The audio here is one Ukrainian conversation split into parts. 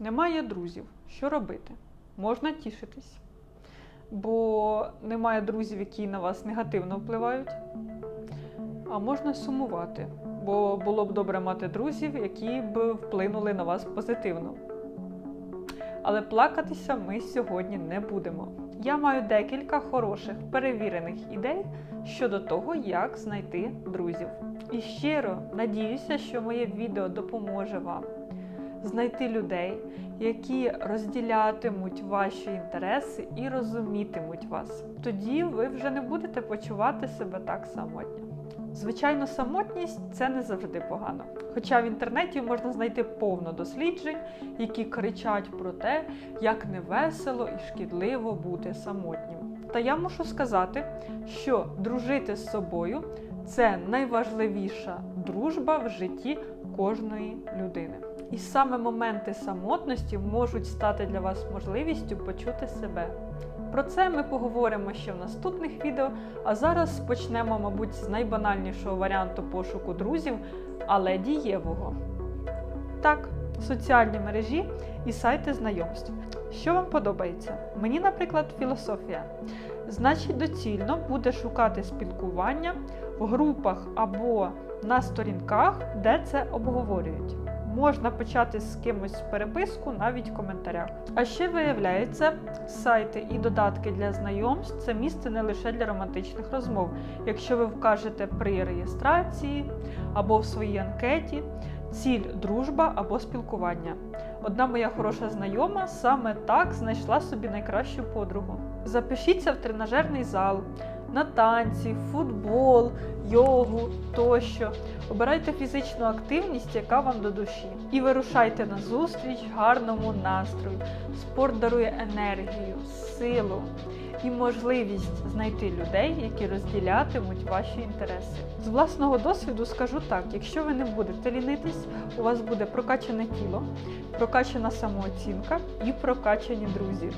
Немає друзів. Що робити? Можна тішитись, бо немає друзів, які на вас негативно впливають. А можна сумувати, бо було б добре мати друзів, які б вплинули на вас позитивно. Але плакатися ми сьогодні не будемо. Я маю декілька хороших перевірених ідей щодо того, як знайти друзів. І щиро надіюся, що моє відео допоможе вам знайти людей, які розділятимуть ваші інтереси і розумітимуть вас. Тоді ви вже не будете почувати себе так самотньо. Звичайно, самотність це не завжди погано. Хоча в інтернеті можна знайти повно досліджень, які кричать про те, як невесело і шкідливо бути самотнім. Та я мушу сказати, що дружити з собою це найважливіша дружба в житті кожної людини. І саме моменти самотності можуть стати для вас можливістю почути себе. Про це ми поговоримо ще в наступних відео, а зараз почнемо, мабуть, з найбанальнішого варіанту пошуку друзів, але дієвого. Так, соціальні мережі і сайти знайомств. Що вам подобається? Мені, наприклад, філософія. Значить, доцільно буде шукати спілкування в групах або на сторінках, де це обговорюють. Можна почати з кимось переписку навіть в коментарях. А ще виявляється, сайти і додатки для знайомств це місце не лише для романтичних розмов. Якщо ви вкажете при реєстрації або в своїй анкеті ціль дружба або спілкування. Одна моя хороша знайома саме так знайшла собі найкращу подругу. Запишіться в тренажерний зал, на танці, футбол, йогу тощо. Обирайте фізичну активність, яка вам до душі. І вирушайте на зустріч гарному настрою. Спорт дарує енергію, силу і можливість знайти людей, які розділятимуть ваші інтереси. З власного досвіду скажу так: якщо ви не будете лінитись, у вас буде прокачане тіло, прокачана самооцінка і прокачані друзі.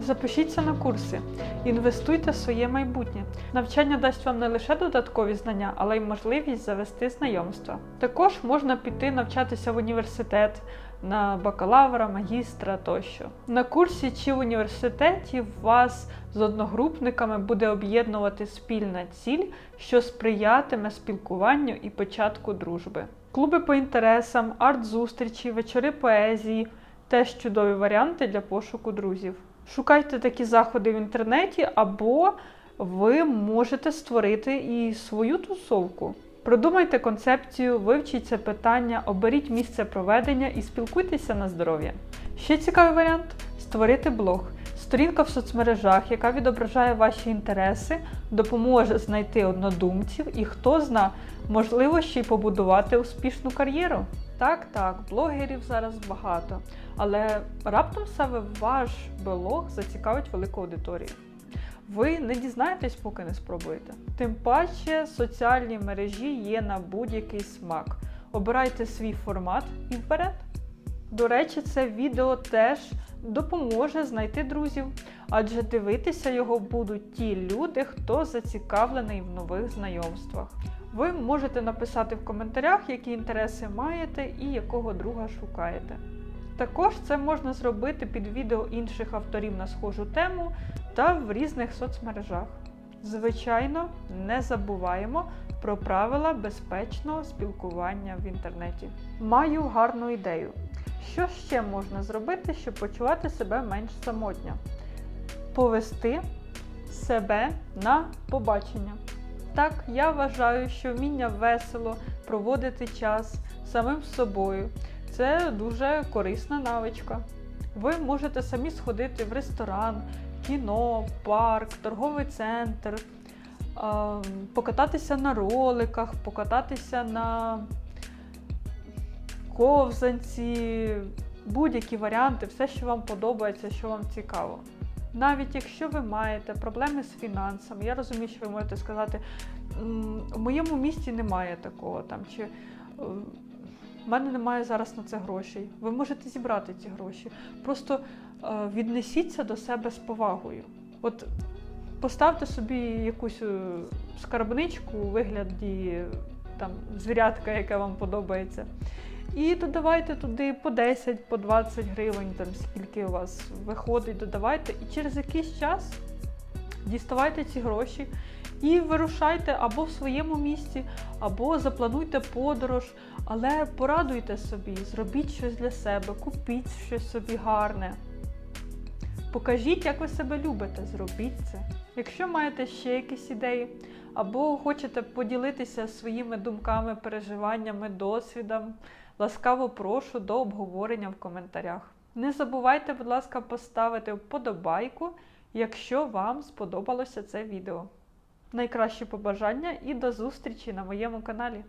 Запишіться на курси, інвестуйте в своє майбутнє. Навчання дасть вам не лише додаткові знання, але й можливість завести знайомства. Також можна піти навчатися в університет на бакалавра, магістра тощо. На курсі чи в університеті вас з одногрупниками буде об'єднувати спільна ціль, що сприятиме спілкуванню і початку дружби. Клуби по інтересам, арт-зустрічі, вечори поезії теж чудові варіанти для пошуку друзів. Шукайте такі заходи в інтернеті, або ви можете створити і свою тусовку. Продумайте концепцію, вивчіть це питання, оберіть місце проведення і спілкуйтеся на здоров'я. Ще цікавий варіант створити блог. Сторінка в соцмережах, яка відображає ваші інтереси, допоможе знайти однодумців і хто зна, можливо, ще й побудувати успішну кар'єру. Так, так, блогерів зараз багато, але раптом саме ваш блог зацікавить велику аудиторію. Ви не дізнаєтесь, поки не спробуєте. Тим паче соціальні мережі є на будь-який смак. Обирайте свій формат і вперед. До речі, це відео теж допоможе знайти друзів, адже дивитися його будуть ті люди, хто зацікавлений в нових знайомствах. Ви можете написати в коментарях, які інтереси маєте і якого друга шукаєте. Також це можна зробити під відео інших авторів на схожу тему та в різних соцмережах. Звичайно, не забуваємо про правила безпечного спілкування в інтернеті. Маю гарну ідею. Що ще можна зробити, щоб почувати себе менш самотньо? Повести себе на побачення. Так, я вважаю, що вміння весело проводити час самим собою це дуже корисна навичка. Ви можете самі сходити в ресторан, кіно, парк, торговий центр, покататися на роликах, покататися на ковзанці, будь-які варіанти, все, що вам подобається, що вам цікаво. Навіть якщо ви маєте проблеми з фінансами, я розумію, що ви можете сказати, в моєму місті немає такого там. чи у мене немає зараз на це грошей. Ви можете зібрати ці гроші. Просто е, віднесіться до себе з повагою. От поставте собі якусь е, скарбничку у вигляді там звірятка, яке вам подобається. І додавайте туди по 10, по 20 гривень, там скільки у вас виходить, додавайте. І через якийсь час діставайте ці гроші і вирушайте або в своєму місті, або заплануйте подорож, але порадуйте собі, зробіть щось для себе, купіть щось собі гарне. Покажіть, як ви себе любите, зробіть це. Якщо маєте ще якісь ідеї, або хочете поділитися своїми думками, переживаннями, досвідом, ласкаво прошу до обговорення в коментарях. Не забувайте, будь ласка, поставити вподобайку, якщо вам сподобалося це відео. Найкращі побажання і до зустрічі на моєму каналі.